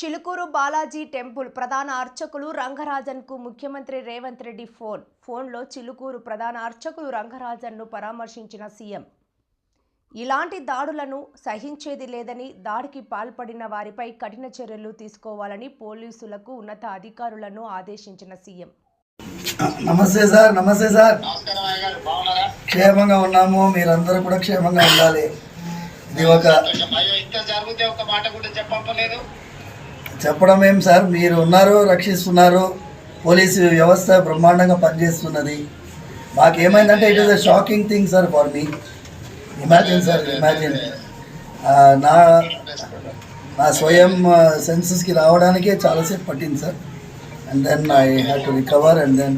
Chilukuru Balaji temple ప్రధాన అర్చకులు రంగరాజన్కు ముఖ్యమంత్రి రేవంత్ రెడ్డి ఫోన్. ఫోన్లో చిలుకూరు ప్రధాన అర్చకులు రంగరాజన్ను పరామర్శించిన సీఎం. ఇలాంటి దాడులను సహించేది లేదని దాడికి పాల్పడిన వారిపై కఠిన చర్యలు తీసుకోవాలని పోలీసులకు ఉన్నత అధికారులను ఆదేశించిన సీఎం. నమస్తే సార్ నమస్తే సార్. క్షేమంగా ఉన్నాము మీరందరూ కూడా క్షేమంగా ఉండాలి. ఇది ఒక చెప్పడం ఏం సార్? మీరు ఉన్నారు రక్షిస్తున్నారు. పోలీసు వ్యవస్థ బ్రహ్మాండంగా పనిచేస్తున్నది. మాకేమైందంటే it is a shocking thing sir for me imagine sir imagine నా నా స్వయం సెన్సెస్కి రావడానికే చాలాసేపు పట్టింది sir and then I have to recover and then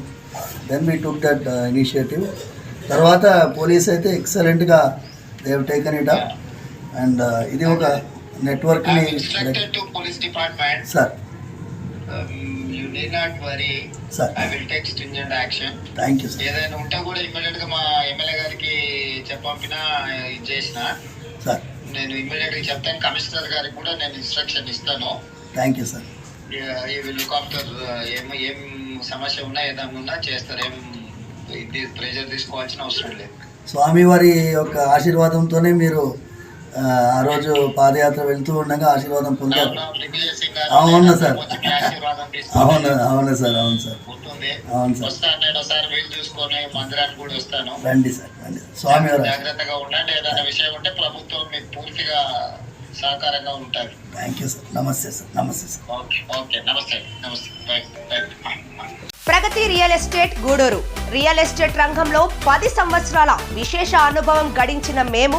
then we took that initiative తర్వాత పోలీస్ అయితే ఎక్సలెంట్గా they have taken it up and ఇది ఒక నెట్వర్క్ని police department sir you need not worry sir I will take stringent action thank you sir ఏదైనా ఉంటే కూడా ఇమ్మీడియట్గా మా ఎమ్మెల్యే గారికి చెప్పంపిన ఇది చేసిన. సార్ నేను ఇమ్మీడియట్గా చెప్తాను. కమిషనర్ గారికి కూడా నేను ఇన్స్ట్రక్షన్ ఇస్తాను. Thank you sir we will look after ఏం ఏం సమస్య ఉన్నా ఏదైనా ఉన్నా చేస్తారు. ఏం ఇది ప్రెజర్ తీసుకోవాల్సిన అవసరం లేదు. స్వామివారి యొక్క ఆశీర్వాదంతోనే మీరు ఆ, రోజు పాదయాత్ర వెళ్తూ ఉండగా ఆశీర్వాదం పొందారు. అవును, సార్. అవును అవును సార్ అవును సార్. అవును సార్. రండి సార్ రండి. స్వామివారి జాగ్రత్తగా ఉండండి ఏదైనా విషయం ఉంటే ప్రభుత్వం మీకు పూర్తిగా సహకారంగా ఉంటుంది థ్యాంక్ యూ సార్. నమస్తే సార్ నమస్తే సార్. ఓకే ఓకే నమస్తే నమస్తే. Pragathi real estate Gudur. Real estate రంగంలో పది సంవత్సరాల విశేష అనుభవం గడించిన మేము